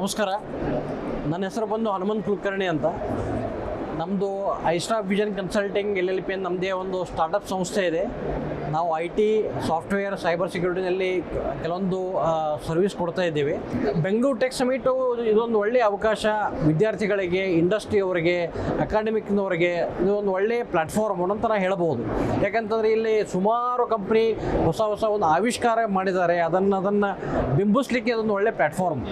ನಮಸ್ಕಾರ. ನನ್ನ ಹೆಸರು ಬಂದು ಹನುಮಂತ್ ಕುಲಕರ್ಣಿ ಅಂತ. ನಮ್ಮದು Aistra vision consulting L L P ಅಂತ ನಮ್ಮದೇ ಒಂದು ಸ್ಟಾರ್ಟಪ್ ಸಂಸ್ಥೆ ಇದೆ. ನಾವು ಐ ಟಿ ಸಾಫ್ಟ್ವೇರ್ ಸೈಬರ್ ಸೆಕ್ಯೂರಿಟಿನಲ್ಲಿ ಕೆಲವೊಂದು ಸರ್ವಿಸ್ ಕೊಡ್ತಾ ಇದ್ದೀವಿ. ಬೆಂಗಳೂರು ಟೆಕ್ ಸಮಿಟು ಇದೊಂದು ಒಳ್ಳೆಯ ಅವಕಾಶ ವಿದ್ಯಾರ್ಥಿಗಳಿಗೆ ಇಂಡಸ್ಟ್ರಿಯವರಿಗೆ ಅಕಾಡೆಮಿಕ್ನವರಿಗೆ ಇದೊಂದು ಒಳ್ಳೆಯ ಪ್ಲ್ಯಾಟ್ಫಾರ್ಮ್ ಹೇಳಬಹುದು ಹೇಳ್ಬೋದು. ಯಾಕಂತಂದರೆ ಇಲ್ಲಿ ಸುಮಾರು ಕಂಪ್ನಿ ಹೊಸ ಹೊಸ ಒಂದು ಆವಿಷ್ಕಾರ ಮಾಡಿದ್ದಾರೆ. ಅದನ್ನು ಅದನ್ನು ಬಿಂಬಿಸ್ಲಿಕ್ಕೆ ಅದೊಂದು ಒಳ್ಳೆಯ ಪ್ಲ್ಯಾಟ್ಫಾರ್ಮ್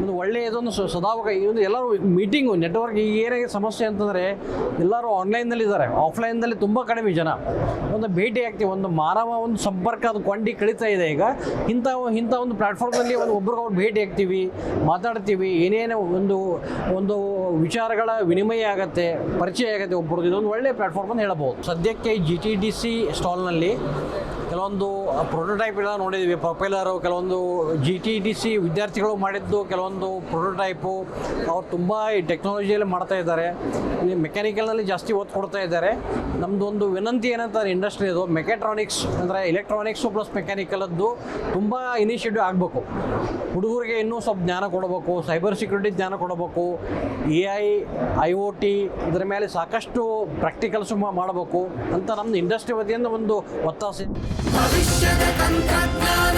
ಒಂದು ಒಳ್ಳೆಯ ಇದೊಂದು ಸದಾವಕ ಒಂದು ಎಲ್ಲರೂ ಮೀಟಿಂಗು ನೆಟ್ವರ್ಕ್ ಈಗ ಏನೇ ಸಮಸ್ಯೆ ಅಂತಂದರೆ ಎಲ್ಲರೂ ಆನ್ಲೈನ್ನಲ್ಲಿ ಇದ್ದಾರೆ ಆಫ್ಲೈನ್ನಲ್ಲಿ ತುಂಬ ಕಡಿಮೆ ಜನ. ಒಂದು ಭೇಟಿ ಆಗ್ತೀವಿ. ಒಂದು ಮಾನವ ಒಂದು ಸಂಪರ್ಕ ಅದು ಕೊಂಡಿ ಕಳೀತಾ ಇದೆ ಈಗ. ಇಂಥ ಇಂಥ ಒಂದು ಪ್ಲ್ಯಾಟ್ಫಾರ್ಮ್ನಲ್ಲಿ ಒಂದು ಒಬ್ರಿಗೊಬ್ರು ಭೇಟಿ ಆಗ್ತೀವಿ, ಮಾತಾಡ್ತೀವಿ. ಏನೇನು ಒಂದು ಒಂದು ವಿಚಾರಗಳ ವಿನಿಮಯ ಆಗುತ್ತೆ, ಪರಿಚಯ ಆಗುತ್ತೆ ಒಬ್ಬರದ್ದು ಇದೊಂದು ಒಳ್ಳೆಯ ಪ್ಲ್ಯಾಟ್ಫಾರ್ಮ್ ಅಂತ ಹೇಳ್ಬೋದು ಸದ್ಯಕ್ಕೆ ಜಿ ಟಿ ಡಿ ಸಿ ಸ್ಟಾಲ್ನಲ್ಲಿ ಕೆಲವೊಂದು ಪ್ರೋಟೋಟೈಪ್ ಎಲ್ಲ ನೋಡಿದ್ದೀವಿ ಪ್ರೊಪೈಲರು ಕೆಲವೊಂದು ಜಿ ಟಿ ಡಿ ಸಿ ವಿದ್ಯಾರ್ಥಿಗಳು ಮಾಡಿದ್ದು ಕೆಲವೊಂದು ಪ್ರೊಟೋಟೈಪು ಅವ್ರು ತುಂಬ ಈ ಟೆಕ್ನಾಲಜಿಯಲ್ಲಿ ಮಾಡ್ತಾ ಇದ್ದಾರೆ. ಮೆಕ್ಯಾನಿಕಲ್ನಲ್ಲಿ ಜಾಸ್ತಿ ಒತ್ತು ಕೊಡ್ತಾ ಇದ್ದಾರೆ. ನಮ್ಮದು ಒಂದು ವಿನಂತಿ ಏನಂತಾರೆ ಇಂಡಸ್ಟ್ರಿ ಅದು. ಮೆಕ್ಯಾಟ್ರಾನಿಕ್ಸ್ ಅಂದರೆ ಎಲೆಕ್ಟ್ರಾನಿಕ್ಸು ಪ್ಲಸ್ ಮೆಕ್ಯಾನಿಕಲದ್ದು ತುಂಬ ಇನಿಷಿಯೇಟಿವ್ ಆಗಬೇಕು. ಹುಡುಗರಿಗೆ ಇನ್ನೂ ಸ್ವಲ್ಪ ಜ್ಞಾನ ಕೊಡಬೇಕು. ಸೈಬರ್ ಸೆಕ್ಯೂರಿಟಿ ಜ್ಞಾನ ಕೊಡಬೇಕು. A I I O T ಇದರ ಮೇಲೆ ಸಾಕಷ್ಟು ಪ್ರಾಕ್ಟಿಕಲ್ಸು ಮಾಡಬೇಕು ಅಂತ ನಮ್ಮದು ಇಂಡಸ್ಟ್ರಿ ವತಿಯಿಂದ ಒಂದು ಒತ್ತಾಸೆ. भविष्यतन्त्रज्ञान